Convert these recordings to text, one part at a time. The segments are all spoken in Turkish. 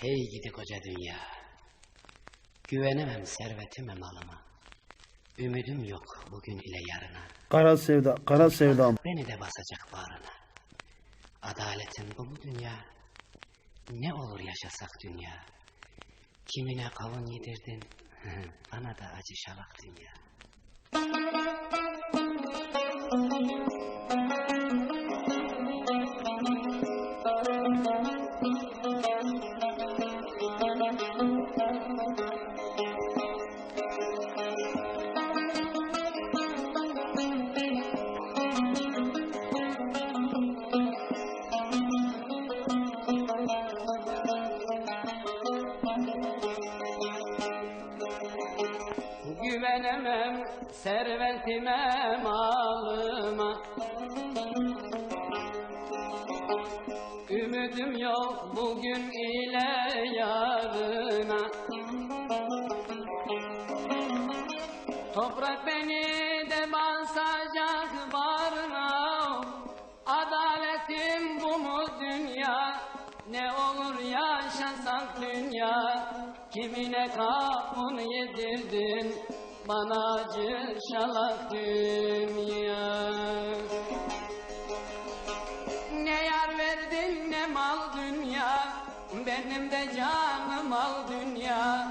Hey gidi koca dünya. Güvenemem servetime malıma. Ümidim yok bugün ile yarına. Kara sevda, kara sevdam. Beni de basacak bağrına. Adaletin bu mu dünya? Ne olur yaşasak dünya? Kimine kavun yedirdin, bana da acı şalak dünya. Güvenemem servetime malıma. Ümidim yok bugün ile yarına. Toprak beni de basacak bağrına Adaletim bu mu dünya? Ne olur yaşasak dünya Kimine kapını yedirdin Bana acı şalak dünya ne yar verdin ne mal dünya Benim de canım al dünya.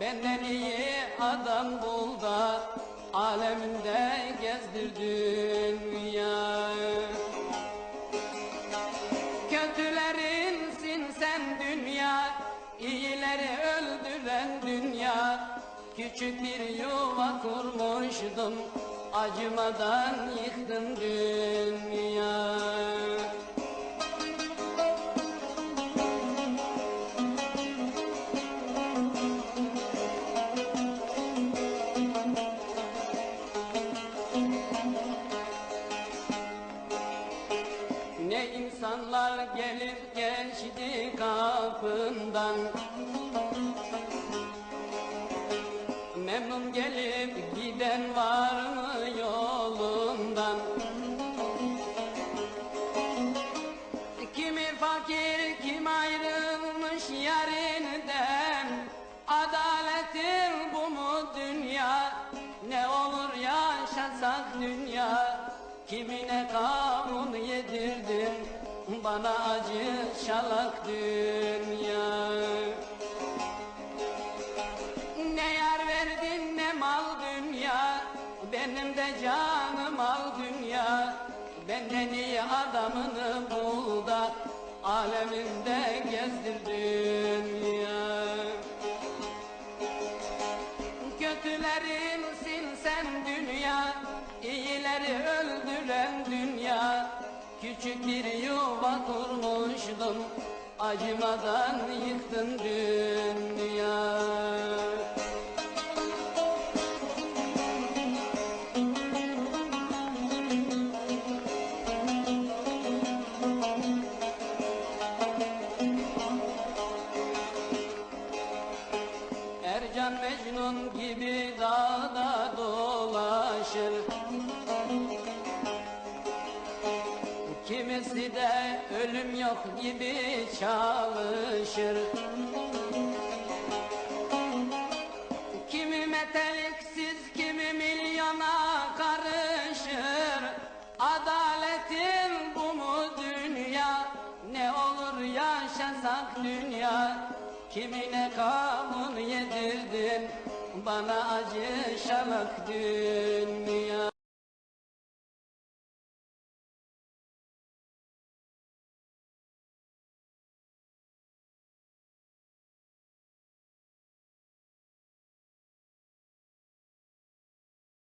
Benden iyi adam bul da Aleminde gezdir dünya Küçük bir yuva kurmuştum Acımadan yıktın dünya. Ne insanlar gelip geçti kapından Memnun gelip giden var mı yolundan? Kimi fakir kim ayrılmış yerinden Adaletin bu mu dünya? Ne olur yaşasak dünya? Kimine kanun yedirdin Bana acı şalak dünya Benim de canım al dünya. Benden iyi adamını bul da Aleminde gezdir dünya. Kötülerinsin sen dünya iyileri öldüren dünya. Küçük bir yuva kurmuştum Acımadan yıktın dünya Mecnun gibi dağda dolaşır. Kimisi de ölüm yok gibi çalışır. Kimi meteliksiz kimi milyona karışır. Adaletin bu mu dünya? Ne olur yaşasak dünya Kimine kanun yedirdin Bana acı şalak dünya